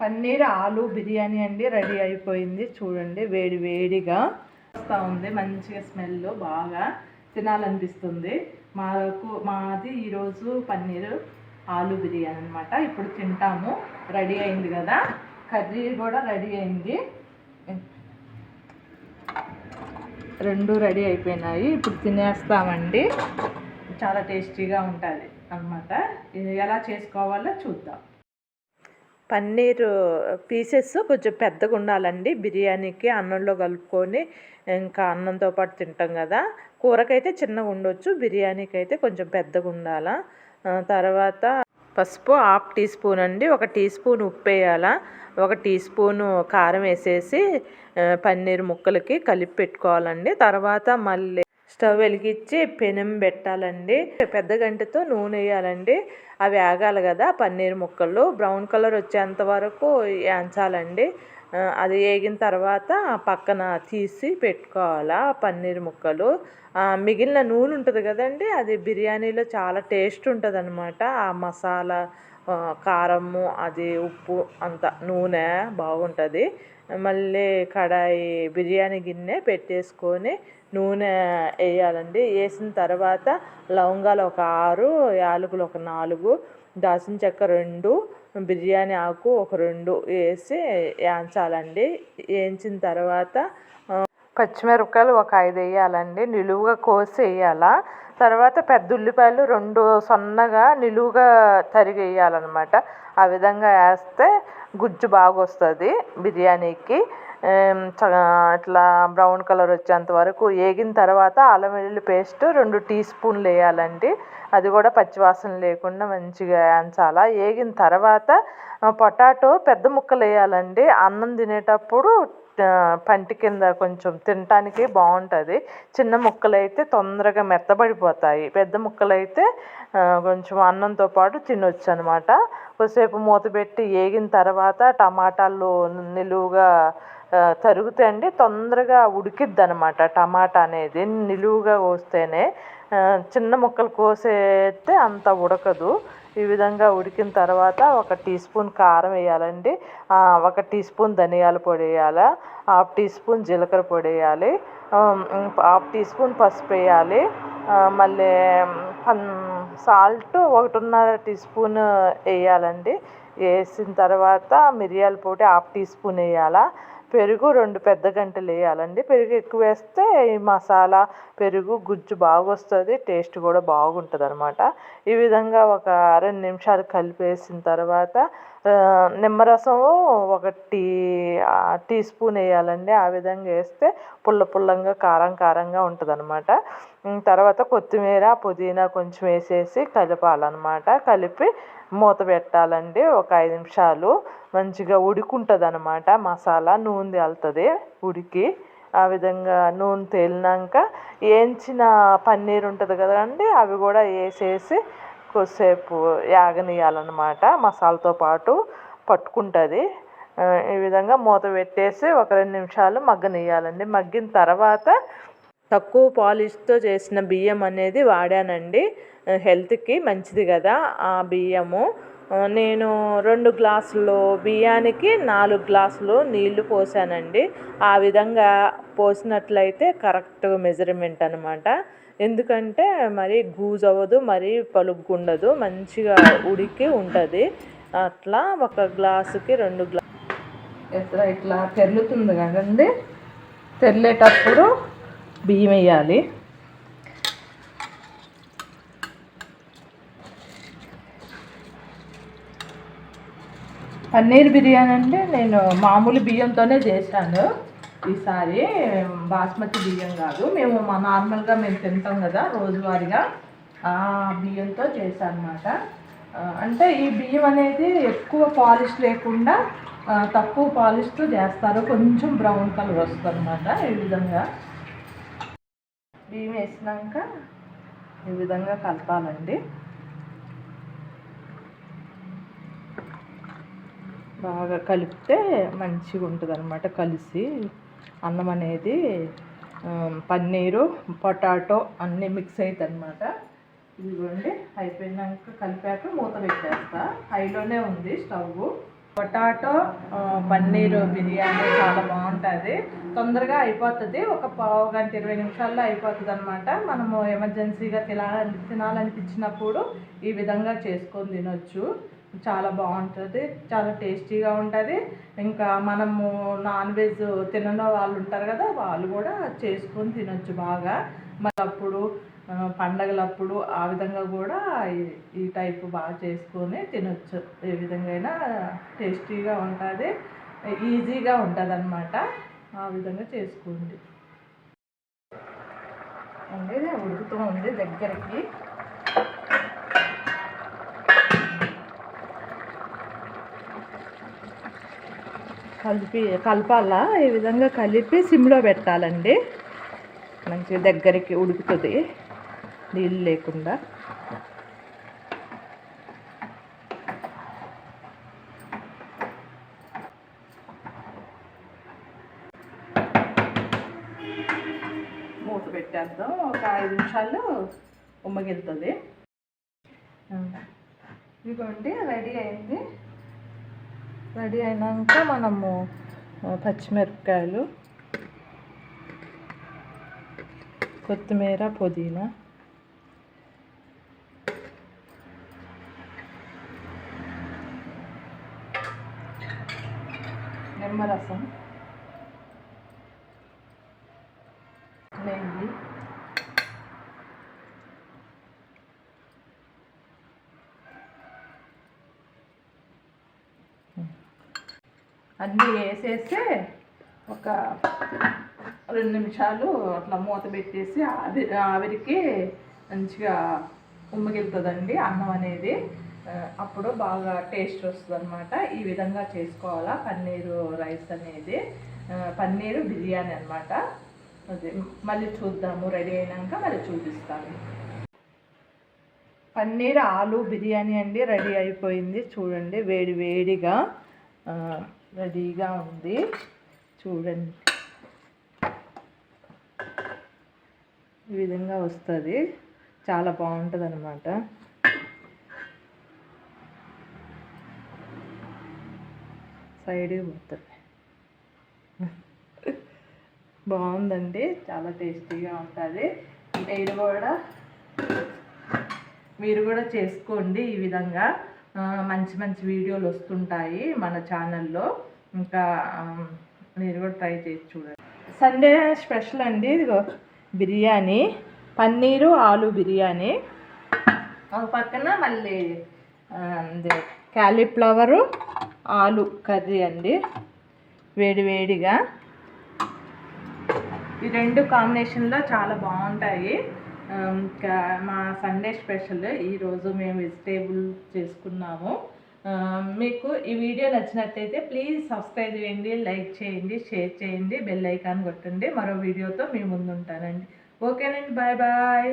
పన్నీర్ ఆలు బిర్యానీ అండి రెడీ అయిపోయింది. చూడండి వేడి వేడిగా వస్తూ ఉంది. మంచిగా స్మెల్ బాగా తినాలనిపిస్తుంది. మాకు మాది ఈరోజు పన్నీర్ ఆలు బిర్యానీ అనమాట ఇప్పుడు తింటాము. రెడీ అయింది కదా. కర్రీ కూడా రెడీ అయింది. రెండు రెడీ అయిపోయినాయి. ఇప్పుడు తినేస్తామండి. చాలా టేస్టీగా ఉంటుంది అనమాట ఇది ఎలా చేసుకోవాలో చూద్దాం. పన్నీర్ పీసెస్ కొంచెం పెద్దగా ఉండాలండి. బిర్యానీకి అన్నంలో కలుపుకొని ఇంకా అన్నంతో పాటు తింటాం కదా. కూరకైతే చిన్నగా ఉండొచ్చు బిర్యానీకి అయితే కొంచెం పెద్దగా ఉండాలా. తర్వాత పసుపు హాఫ్ టీ స్పూన్ అండి ఒక టీ స్పూన్ ఉప్పు వేయాలా. ఒక టీ స్పూను కారం వేసేసి పన్నీర్ ముక్కలకి కలిపి పెట్టుకోవాలండి. తర్వాత మళ్ళీ స్టవ్ వెలిగించి పెనం పెట్టాలండి. పెద్ద గంటతో నూనె వేయాలండి. అవి ఆగాలి కదా పన్నీర్ ముక్కలు. బ్రౌన్ కలర్ వచ్చేంత వరకు వేయించాలండి. అది వేగిన తర్వాత పక్కన తీసి పెట్టుకోవాలా పన్నీర్ ముక్కలు. మిగిలిన నూనె ఉంటుంది కదండి అది బిర్యానీలో చాలా టేస్ట్ ఉంటుంది అనమాట ఆ మసాలా కారము అది ఉప్పు అంత నూనె బాగుంటుంది. మళ్ళీ కడాయి బిర్యానీ గిన్నె పెట్టేసుకొని నూనె వేయాలండి. వేసిన తర్వాత లవంగాలు ఒక ఆరు యాలకులు ఒక నాలుగు దాల్చిన చెక్క రెండు బిర్యానీ ఆకు ఒక రెండు వేసి వేయించాలండి. వేయించిన తర్వాత పచ్చిమిరపకాయలు ఒక ఐదు వేయాలండి. నిలువుగా కోసి వేయాలా. తర్వాత పెద్ద ఉల్లిపాయలు రెండు సన్నగా నిలువుగా తరిగి వేయాలన్నమాట. ఆ విధంగా వేస్తే గుజ్జు బాగా వస్తుంది బిర్యానీకి. చ- ఇట్లా బ్రౌన్ కలర్ వచ్చేంత వరకు వేగిన తర్వాత అల్లం వెల్లుల్లి పేస్ట్ రెండు టీ స్పూన్లు వేయాలండి. అది కూడా పచ్చివాసన లేకుండా మంచిగా వేయించాల. వేగిన తర్వాత పొటాటో పెద్ద ముక్కలు వేయాలండి. అన్నం తినేటప్పుడు పంటి కింద కొంచెం తినటానికి బాగుంటుంది. చిన్న ముక్కలు అయితే తొందరగా మెత్తబడిపోతాయి. పెద్ద ముక్కలు అయితే కొంచెం అన్నంతో పాటు తినొచ్చు అనమాట కొద్దిసేపు మూత పెట్టి వేగిన తర్వాత టమాటాలు నిలువుగా తరుగుతే అండి తొందరగా ఉడికిద్ది అనమాట టమాటా అనేది. నిలువుగా కోస్తేనే చిన్న ముక్కలు కోసేస్తే అంత ఉడకదు. ఈ విధంగా ఉడికిన తర్వాత ఒక టీ స్పూన్ కారం వేయాలండి. ఒక టీ స్పూన్ ధనియాల పొడి వేయాలి హాఫ్ టీ స్పూన్ జీలకర్ర పొడి వేయాలి హాఫ్ టీ స్పూన్ పసుపు వేయాలి మళ్ళీ సాల్ట్ ఒకటిన్నర టీ స్పూన్ వేయాలండి. వేసిన తర్వాత మిరియాల పొడి హాఫ్ టీ స్పూన్ వేయాలా. పెరుగు రెండు పెద్ద గంటలు వేయాలండి. పెరుగు ఎక్కువ వేస్తే ఈ మసాలా పెరుగు గుజ్జు బాగా వస్తుంది టేస్ట్ కూడా బాగుంటుంది అనమాట ఈ విధంగా ఒక రెండు నిమిషాలు కలిపేసిన తర్వాత నిమ్మరసం ఒక టీ టీ స్పూన్ వేయాలండి. ఆ విధంగా వేస్తే పుల్ల పుల్లంగా కారం కారంగా ఉంటుంది అనమాట తర్వాత కొత్తిమీర పుదీనా కొంచెం వేసేసి కలపాలన్నమాట. కలిపి మూత పెట్టాలండి. ఒక ఐదు నిమిషాలు మంచిగా ఉడుకుంటుంది అనమాట మసాలా నూనె తేలుతుంది ఉడికి. ఆ విధంగా నూనె తేలినాక వేయించిన పన్నీర్ ఉంటుంది కదండి అవి కూడా వేసేసి కొద్దిసేపు యాగనియాలన్నమాట మసాలాతో పాటు పట్టుకుంటుంది. ఈ విధంగా మూత పెట్టేసి ఒక రెండు నిమిషాలు మగ్గనియాలండి మగ్గిన తర్వాత తక్కువ పాలిష్తో చేసిన బియ్యం అనేది వాడానండి. హెల్త్కి మంచిది కదా ఆ బియ్యము. నేను రెండు గ్లాసులు బియ్యానికి నాలుగు గ్లాసులు నీళ్ళు పోసానండి. ఆ విధంగా పోసినట్లయితే కరెక్ట్ మెజర్మెంట్ అనమాట ఎందుకంటే మరి గూజ్ అవ్వదు మరి పలుగ్గుండదు మంచిగా ఉడికి ఉంటుంది. అట్లా ఒక గ్లాసుకి రెండు గ్లా ఇట్లా ఇట్లా తెరులుతుంది కదండి? తెరిలేటప్పుడు బియ్యం వేయాలి. పన్నీర్ బిర్యానీ అంటే నేను మామూలు బియ్యంతోనే చేశాను. ఈసారి బాస్మతి బియ్యం కాదు. మేము మా నార్మల్గా మేము తింటాం కదా రోజువారీగా. ఆ బియ్యంతో చేశాను అనమాట అంటే ఈ బియ్యం అనేది ఎక్కువ పాలిష్ లేకుండా తక్కువ పాలిష్తో చేస్తారు. కొంచెం బ్రౌన్ కలర్ వస్తుంది అనమాట ఈ విధంగా. బియ్యం వేసినాక ఈ విధంగా కలపాలండి. బాగా కలిపితే మంచిగా ఉంటుంది అనమాట కలిసి. అన్నం అనేది పన్నీరు పొటాటో అన్నీ మిక్స్ అవుతుంది అనమాట ఇదిగోండి అయిపోయినాక కలిపాక మూత పెట్టేస్తా. హైలోనే ఉంది స్టవ్ పొటాటో పన్నీరు బిర్యానీ చాలా బాగుంటుంది. తొందరగా అయిపోతుంది. ఒక పావు గంట ఇరవై నిమిషాల్లో అయిపోతుంది అనమాట మనము ఎమర్జెన్సీగా తినాలని తినాలనిపించినప్పుడు ఈ విధంగా చేసుకొని తినొచ్చు. చాలా బాగుంటుంది చాలా టేస్టీగా ఉంటుంది. ఇంకా మనము నాన్ వెజ్ తినని వాళ్ళు ఉంటారు కదా వాళ్ళు కూడా చేసుకొని తినొచ్చు బాగా. మరి అప్పుడు పండగలప్పుడు ఆ విధంగా కూడా ఈ- టైప్ టైపు బాగా చేసుకొని తినొచ్చు. ఏ విధంగా అయినా టేస్టీగా ఉంటుంది ఈజీగా ఉంటుంది అనమాట ఆ విధంగా చేసుకోండి. అండి ఉడుకుతూ ఉంది దగ్గరికి. కలిపి కలపాలా? ఈ విధంగా కలిపి సిమ్లో పెట్టాలండి. మంచిగా దగ్గరికి ఉడుకుతుంది. నీళ్ళు లేకుండా. మూత పెట్టేద్దాం. ఒక ఐదు నిమిషాలు ఉమ్మగిలుతుంది. ఇదిగోండి రెడీ అయింది. రెడీ అయినాక మనము పచ్చిమిరపకాయలు కొత్తిమీర పుదీనా నిమ్మరసం. అన్నీ వేసేస్తే ఒక రెండు నిమిషాలు అట్లా మూత పెట్టేసి ఆవిరి ఆవిరికి మంచిగా ఉమ్మగిలుతుందండి అన్నం అనేది. అప్పుడు బాగా టేస్ట్ వస్తుంది అనమాట ఈ విధంగా చేసుకోవాలా పన్నీరు రైస్ అనేది. పన్నీరు బిర్యానీ అనమాట అది మళ్ళీ చూద్దాము. రెడీ అయినాక మళ్ళీ చూపిస్తాను. పన్నీర్ ఆలు బిర్యానీ అండి రెడీ అయిపోయింది. చూడండి వేడి వేడిగా. రెడీగా ఉంది. చూడండి. ఈ విధంగా వస్తుంది. చాలా బాగుంటుంది అనమాట సైడ్కి పోతుంది బాగుందండి. చాలా టేస్టీగా ఉంటుంది. మీరు కూడా మీరు కూడా చేసుకోండి ఈ విధంగా. మంచి మంచి వీడియోలు వస్తుంటాయి మన ఛానల్లో ఇంకా మీరు కూడా ట్రై చేసి చూడండి. సండే స్పెషల్ అండి ఇదిగో బిర్యానీ. పన్నీరు ఆలు బిర్యానీ. ఒక పక్కన మళ్ళీ క్యాలీఫ్లవరు ఆలు కర్రీ అండి. వేడివేడిగా ఈ రెండు కాంబినేషన్లో చాలా బాగుంటాయి. Um, ఇంకా మా సండే స్పెషల్ ఈరోజు మేము వెజిటేబుల్ చేసుకున్నాము. Um, మీకు ఈ వీడియో నచ్చినట్టయితే ప్లీజ్ సబ్స్క్రైబ్ చేయండి లైక్ చేయండి షేర్ చేయండి బెల్ ఐకాన్ కొట్టండి. మరో వీడియోతో మీ ముందు ఉంటానండి ఓకేనండి బాయ్ బాయ్